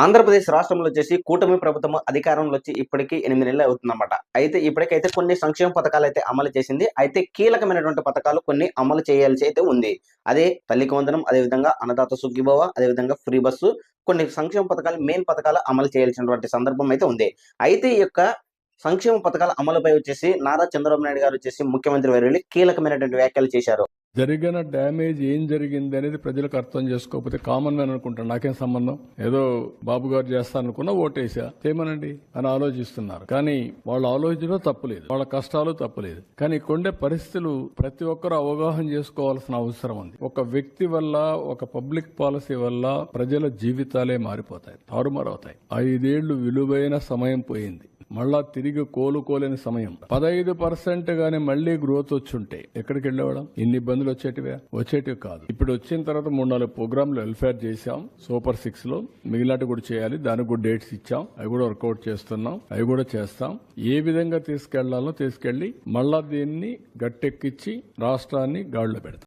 ఆంధ్రప్రదేశ్ రాష్ట్రంలో వచ్చేసి కూటమి ప్రభుత్వం అధికారంలో వచ్చి ఇప్పటికీ ఎనిమిది నెలలు అవుతుందన్నమాట. అయితే ఇప్పటికైతే కొన్ని సంక్షేమ పథకాలు అయితే అమలు చేసింది. అయితే కీలకమైనటువంటి పథకాలు కొన్ని అమలు చేయాల్సి అయితే ఉంది. అదే తల్లికి వందనం అదేవిధంగా అన్నదాత సుగ్గిభవ అదేవిధంగా ఫ్రీ బస్సు కొన్ని సంక్షేమ పథకాలు మెయిన్ పథకాలు అమలు చేయాల్సినటువంటి సందర్భం అయితే ఉంది. అయితే ఈ యొక్క సంక్షేమ పథకాల అమలుపై వచ్చేసి నారా చంద్రబాబు నాయుడు గారు వచ్చేసి ముఖ్యమంత్రి వర్యులు కీలకమైనటువంటి వ్యాఖ్యలు చేశారు. జరిగిన డ్యామేజ్ ఏం జరిగింది అనేది ప్రజలకు అర్థం చేసుకోకపోతే కామన్ మ్యాన్ అనుకుంటాను. నాకేం సంబంధం? ఏదో బాబు గారు చేస్తారనుకున్నా ఓటేసా. చేయమనండి అని ఆలోచిస్తున్నారు. కానీ వాళ్ళు ఆలోచించడం తప్పులేదు వాళ్ళ కష్టాలు తప్పులేదు కానీ కొండే పరిస్థితులు ప్రతి ఒక్కరూ అవగాహన చేసుకోవాల్సిన అవసరం ఉంది. ఒక వ్యక్తి వల్ల ఒక పబ్లిక్ పాలసీ వల్ల ప్రజల జీవితాలే మారిపోతాయి. తారుమారవుతాయి. ఐదేళ్ళు విలువైన సమయం పోయింది. మళ్ళా తిరిగి కోలుకోలేని సమయం. పదహైదు పర్సెంట్ గానీ మళ్ళీ గ్రోత్ వచ్చుంటే ఎక్కడికి వెళ్ళేవాళ్ళం? ఇన్ని ఇబ్బందులు వచ్చేటివే? వచ్చేటివి కాదు. ఇప్పుడు వచ్చిన తర్వాత మూడు నాలుగు ప్రోగ్రాంలు వెల్ఫేర్ చేశాం. సూపర్ సిక్స్లో మిగిలినట్టు కూడా చేయాలి. దానికి కూడా డేట్స్ ఇచ్చాం. అవి కూడా వర్కౌట్ చేస్తున్నాం. అవి కూడా చేస్తాం. ఏ విధంగా తీసుకెళ్ళాలో తీసుకెళ్ళి మళ్ళా దీన్ని గట్టెక్కిచ్చి రాష్ట్రాన్ని గాడిలో పెడతాం.